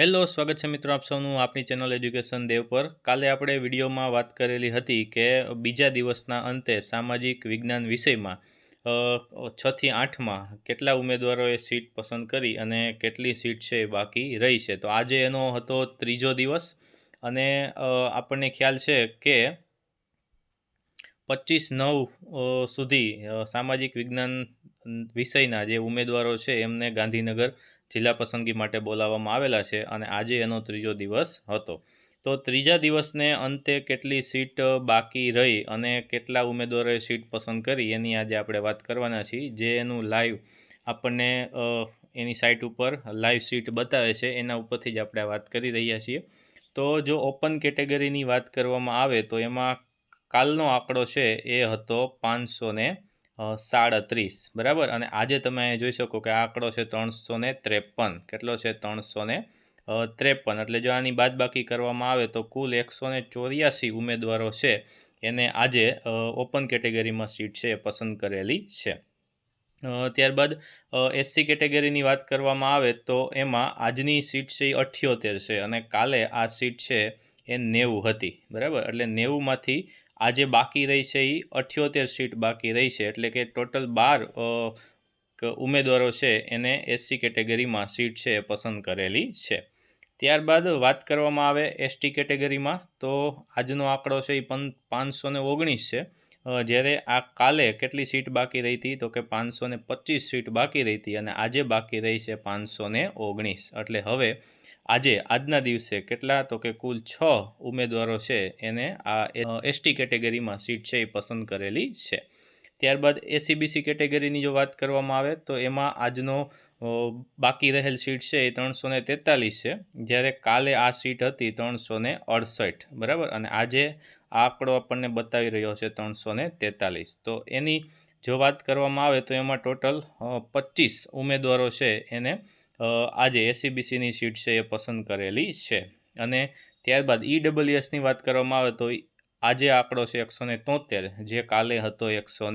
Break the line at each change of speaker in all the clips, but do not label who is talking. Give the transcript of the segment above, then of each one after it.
Hello, સ્વાગત છે મિત્રો આપ સૌનું આપણી ચેનલ એજ્યુકેશન દેવ પર. કાલે આપણે વિડીયોમાં વાત કરેલી હતી કે બીજા દિવસના અંતે સામાજિક વિજ્ઞાન વિષયમાં છથી આઠમાં કેટલા ઉમેદવારોએ સીટ પસંદ કરી અને કેટલી સીટ છે બાકી રહી છે. તો આજે એનો હતો ત્રીજો દિવસ અને આપણને ખ્યાલ છે કે પચીસ નવ સુધી સામાજિક વિજ્ઞાન વિષયના જે ઉમેદવારો છે એમને ગાંધીનગર જિલ્લા પસંદગી માટે બોલાવવામાં આવેલા છે અને આજે એનો ત્રીજો દિવસ હતો. તો ત્રીજા દિવસને અંતે કેટલી સીટ બાકી રહી અને કેટલા ઉમેદવારોએ સીટ પસંદ કરી એની આજે આપણે વાત કરવાના છીએ. જે એનું લાઈવ આપણને એની સાઇટ ઉપર લાઈવ સીટ બતાવે છે, એના ઉપરથી જ આપણે વાત કરી રહ્યા છીએ. તો જો ઓપન કેટેગરીની વાત કરવામાં આવે તો એમાં કાલનો આંકડો છે એ હતો પાંચસો સાડત્રીસ, બરાબર? અને આજે તમે જોઈ શકો કે આંકડો છે ત્રણસો ને ત્રેપન. કેટલો છે? ત્રણસો ને ત્રેપન. એટલે જો આની બાદબાકી કરવામાં આવે તો કુલ એકસો ને ચોર્યાસી ઉમેદવારો છે. એને આજે ઓપન કેટેગરીમાં સીટ છે, એ પસંદ કરેલી છે. ત્યારબાદ એસસી કેટેગરીની વાત કરવામાં આવે તો એમાં આજની સીટ છે એ અઠ્યોતેર છે અને કાલે આ સીટ છે એ નેવું હતી. બરાબર? એટલે નેવુંમાંથી આજે બાકી રહી છે એ અઠ્યોતેર સીટ બાકી રહી છે, એટલે કે ટોટલ બાર ઉમેદવારો છે એને એસસી કેટેગરીમાં સીટ છે પસંદ કરેલી છે. ત્યારબાદ વાત કરવામાં આવે એસટી કેટેગરીમાં, તો આજનો આંકડો છે એ પન પાંચસો ને ઓગણીસ છે. જ્યારે આ કાલે કેટલી સીટ બાકી રહી હતી? તો કે પાંચસો ને પચીસ સીટ બાકી રહી હતી અને આજે બાકી રહી છે પાંચસો ને ઓગણીસ. એટલે હવે આજે, આજના દિવસે કેટલા? તો કે કુલ છ ઉમેદવારો છે એને આ એસટી કેટેગરીમાં સીટ છે એ પસંદ કરેલી છે. ત્યારબાદ એસીબીસી કેટેગરીની જો વાત કરવામાં આવે, તો એમાં આજનો બાકી રહેલ સીટ છે એ ત્રણસો ને તેતાલીસ છે. જ્યારે કાલે આ સીટ હતી ત્રણસો ને અડસઠ. બરાબર? અને આજે આ આંકડો આપણને બતાવી રહ્યો છે ત્રણસો તેતાલીસ. તો એની જો વાત કરવામાં આવે તો એમાં ટોટલ પચીસ ઉમેદવારો છે એને આજે એસીબીસીની સીટ છે એ પસંદ કરેલી છે. અને ત્યારબાદ ઈડબ્લ્યુએસની વાત કરવામાં આવે તો આજે આંકડો છે એકસો તોતેર, જે કાલે હતો એકસો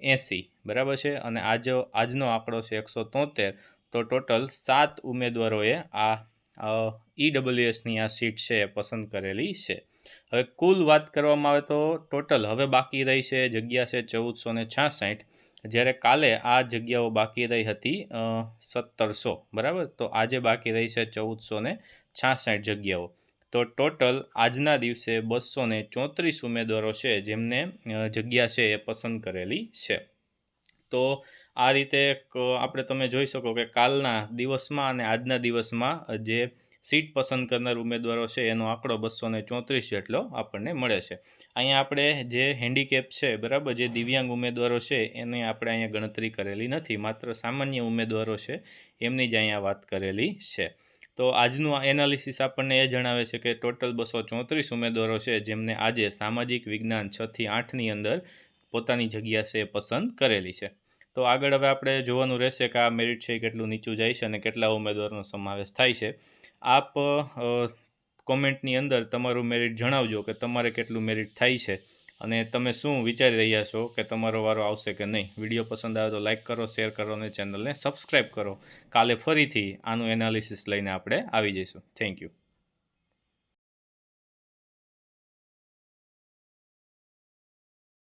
એંસી. બરાબર છે? અને આજે, આજનો આંકડો છે એકસો તોતેર. તો ટોટલ સાત ઉમેદવારોએ આ ઈડબ્લ્યુએસની આ સીટ છે એ પસંદ કરેલી છે. હવે કુલ વાત કરવામાં આવે તો ટોટલ હવે બાકી રહી છે જગ્યા છે ચૌદસો ને છાસઠ. જ્યારે કાલે આ જગ્યાઓ બાકી રહી હતી સત્તરસો. બરાબર? તો આજે બાકી રહી છે ચૌદસો ને છાસઠ જગ્યાઓ. તો ટોટલ આજના દિવસે બસો ને ચોત્રીસ ઉમેદવારો છે જેમને જગ્યા છે એ પસંદ કરેલી છે. તો આ રીતે આપણે તમે જોઈ શકો કે કાલના દિવસમાં અને આજના દિવસમાં જે સીટ પસંદ કરનાર ઉમેદવારો છે એનો આંકડો બસો ચોત્રીસ જેટલો આપણને મળે છે. અહીંયા આપણે જે હેન્ડીકેપ છે, બરાબર, જે દિવ્યાંગ ઉમેદવારો છે, એને આપણે અહીંયા ગણતરી કરેલી નથી. માત્ર સામાન્ય ઉમેદવારો છે, એમની જ અહીંયા વાત કરેલી છે. તો આજનું એનાલિસિસ આપણને એ જણાવે છે કે ટોટલ બસો ચોત્રીસ ઉમેદવારો છે, જેમને આજે સામાજિક વિજ્ઞાન છથી આઠની અંદર પોતાની જગ્યા છે પસંદ કરેલી છે. તો આગળ હવે આપણે જોવાનું રહેશે કે આ મેરિટ છે કેટલું નીચું જાય છે અને કેટલા ઉમેદવારનો સમાવેશ થાય છે. આપ કોમેન્ટની અંદર તમારું મેરિટ જણાવજો કે તમારે કેટલું મેરિટ થાય છે અને તમે શું વિચારી રહ્યા છો કે તમારો વારો આવશે કે નહીં. વીડિયો પસંદ આવે તો લાઇક કરો, શેર કરો અને ચેનલને સબસ્ક્રાઈબ કરો. કાલે ફરીથી આનું એનાલિસિસ લઈને આપણે આવી જઈશું. Thank you.